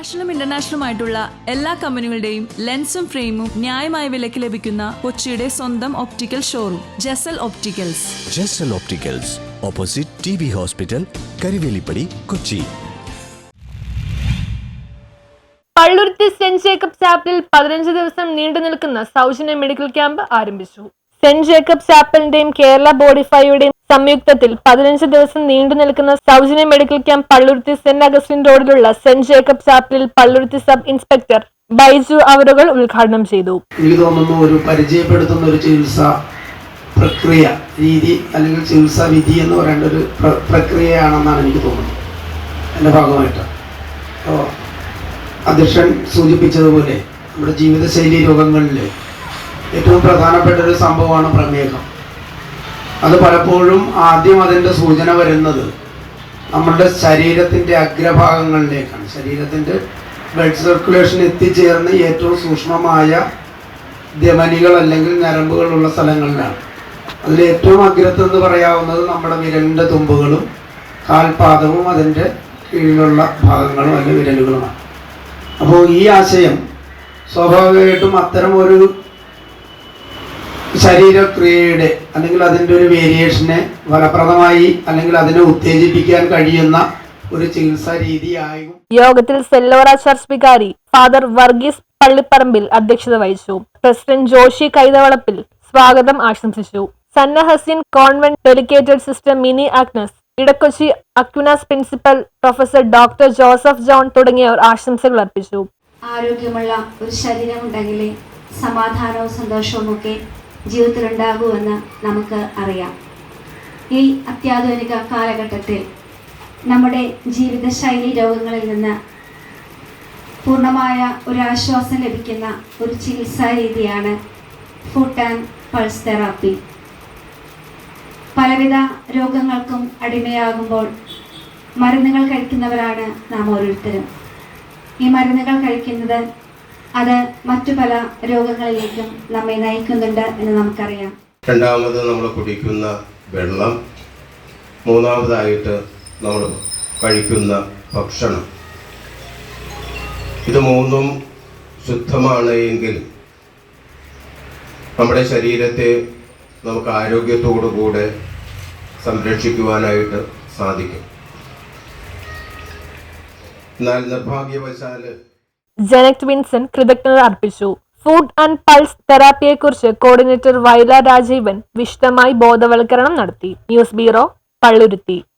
നാഷണലും ഇന്റർനാഷണലും ആയിട്ടുള്ള എല്ലാ കമ്പനികളുടെയും ലെൻസും ഫ്രെയിമും ന്യായമായ വിലയ്ക്ക് ലഭിക്കുന്ന കൊച്ചിയുടെ സ്വന്തം optical showroom Jasal opticals Jasal opticals opposite T B hospital Karuvelippady Kochi Palluruthy saint Jacob's ആപ്പിൽ പതിനഞ്ച് ദിവസം നീണ്ടു നിൽക്കുന്ന സൗജന്യ മെഡിക്കൽ ക്യാമ്പ് ആരംഭിച്ചു. സെന്റ് ജേക്കബ്സ് ആപ്പിളിന്റെയും കേരള ബോഡിഫൈയുടെയും സംയുക്തത്തിൽ പതിനഞ്ച് ദിവസം നീണ്ടു നിൽക്കുന്ന സൗജന്യ medical camp Palluruthy saint Augustine റോഡിലുള്ള സെന്റ് ജേക്കബ്സ് ആപ്പിളിൽ പള്ളുരുത്തി സബ് ഇൻസ്പെക്ടർ ബൈജു അവരുകൾ ഉദ്ഘാടനം ചെയ്തു. എനിക്ക് തോന്നുന്നു ഒരു പരിചയപ്പെടുത്തുന്ന ഒരു ചികിത്സ പ്രക്രിയ രീതി അല്ലെങ്കിൽ ചികിത്സാ വിധി എന്ന് പറയേണ്ട ഒരു പ്ര- പ്രക്രിയയാണെന്നാണ് എനിക്ക് തോന്നുന്നത്. എന്റെ ഭാഗമായിട്ട്. അപ്പോൾ അധ്യക്ഷൻ സൂചിപ്പിച്ചതുപോലെ നമ്മുടെ ജീവിതശൈലി രോഗങ്ങളിൽ ഏറ്റവും പ്രധാനപ്പെട്ട ഒരു സംഭവമാണ് പ്രമേഹം. അത് പലപ്പോഴും ആദ്യം അതിന്റെ സൂചന വരുന്നത് നമ്മളുടെ ശരീരത്തിന്റെ അഗ്രഭാഗങ്ങളിലേക്കാണ്. ശരീരത്തിന്റെ ബ്ലഡ് സർക്കുലേഷൻ എത്തിച്ചേർന്ന് ഏറ്റവും സൂക്ഷ്മമായ ധമനികൾ അല്ലെങ്കിൽ ഞരമ്പുകളുള്ള സ്ഥലങ്ങളിലാണ്. അതിൽ ഏറ്റവും അഗ്രത്തെന്ന് പറയാവുന്നത് നമ്മുടെ വിരലിന്റെ തുമ്പുകളും കാൽപാദവും അതിന്റെ കീഴിലുള്ള ഭാഗങ്ങളും അല്ലെങ്കിൽ വിരലുകളുമാണ്. അപ്പോൾ ഈ ആശയം സ്വാഭാവികമായിട്ടും അത്തരം ഒരു ശരീരക്രിയയുടെ അല്ലെങ്കിൽ അതിന്റെ ഒരു വേരിയേഷനെ ഫലപ്രദമായി അല്ലെങ്കിൽ അതിനെ ഉത്തേജിപ്പിക്കാൻ കഴിയുന്ന ഒരു ചികിത്സാ രീതിയായും യോഗത്തിൽ സെല്ലോറ ചർച്ച് വികാരി ഫാദർ വർഗീസ് പള്ളിപ്പറമ്പിൽ അധ്യക്ഷത വഹിച്ചു. പ്രസിഡന്റ് ജോഷി കൈതവളപ്പിൽ സ്വാഗതം ആശംസിച്ചു. സന്ന ഹസീൻ convent ഡെലിക്കേറ്റഡ് sister Mini Agnes Edakochi Aquinas principal professor doctor Joseph John തുടങ്ങിയവർ ആശംസകൾ അർപ്പിച്ചു. ആരോഗ്യമുള്ള ഒരു ശരീരം ഉണ്ടെങ്കിലേ സമാധാനവും സന്തോഷവും ഒക്കെ ജീവിതത്തിലുണ്ടാകുമെന്ന് നമുക്ക് അറിയാം. ഈ അത്യാധുനിക കാലഘട്ടത്തിൽ നമ്മുടെ ജീവിതശൈലി രോഗങ്ങളിൽ നിന്ന് പൂർണമായ ഒരു ആശ്വാസം ലഭിക്കുന്ന ഒരു ചികിത്സാ രീതിയാണ് ഫുഡ് ആൻഡ് പൾസ് തെറാപ്പി പലവിധ രോഗങ്ങൾക്കും അടിമയാകുമ്പോൾ മരുന്നുകൾ കഴിക്കുന്നവരാണ് നാം ഓരോരുത്തരും. ഈ മരുന്നുകൾ കഴിക്കുന്നത് അത് മറ്റു പല രോഗങ്ങളിലേക്കും നമ്മെ നയിക്കുന്നുണ്ട് എന്ന് നമുക്കറിയാം. രണ്ടാമത് നമ്മൾ കുടിക്കുന്ന വെള്ളം മൂന്നാമതായിട്ട് നമ്മൾ കഴിക്കുന്ന ഭക്ഷണം. ഇത് മൂന്നും ശുദ്ധമാണ് എങ്കിൽ നമ്മുടെ ശരീരത്തെ നമുക്ക് ആരോഗ്യത്തോടു കൂടെ സംരക്ഷിക്കുവാനായിട്ട് സാധിക്കും. എന്നാൽ നിർഭാഗ്യവശാൽ ജനക് വിൻസൻ കൃതജ്ഞത അർപ്പിച്ചു. ഫുഡ് ആൻഡ് പൾസ് തെറാപ്പിയെക്കുറിച്ച് കോർഡിനേറ്റർ വൈല രാജീവൻ വിശദമായി ബോധവൽക്കരണം നടത്തി. News bureau Palluruthy.